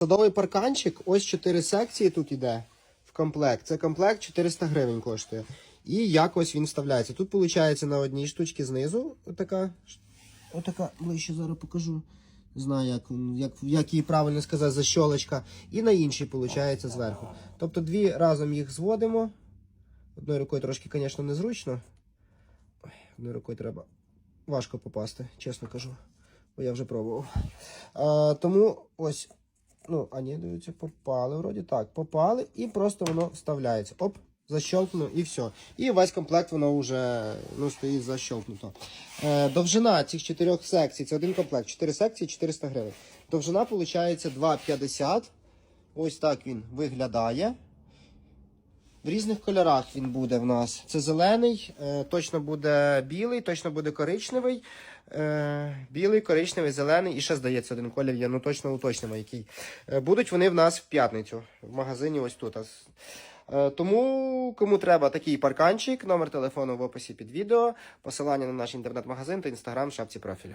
Садовий парканчик, ось 4 секції тут іде в комплект. Це комплект 400 гривень коштує. І якось він вставляється. Тут виходить на одній штучці знизу. Отака, отака, ближче зараз покажу. Не знаю, як, як, як її правильно сказати, защолочка. І на іншій виходить зверху. Тобто дві разом їх зводимо. Одною рукою трошки, звісно, незручно. Одною рукою треба важко попасти, чесно кажу. Бо я вже пробував. А, тому ось Ну, а ні, дивіться, попали. Вроді так, попали, і просто воно вставляється. Оп, защелкнуло і все. І весь комплект воно вже ну, стоїть защелкнуто. Е, довжина цих чотирьох секцій, це один комплект, 4 секції 400 гривень. Довжина виходить 2,50. Ось так він виглядає. В різних кольорах він буде в нас. Це зелений, е, точно буде білий, точно буде коричневий. Е, білий, коричневий, зелений і ще здається один колір є, ну точно уточнимо який. Е, будуть вони в нас в п'ятницю в магазині ось тут. Тому кому треба такий парканчик, номер телефону в описі під відео, посилання на наш інтернет-магазин та інстаграм в шапці профілю.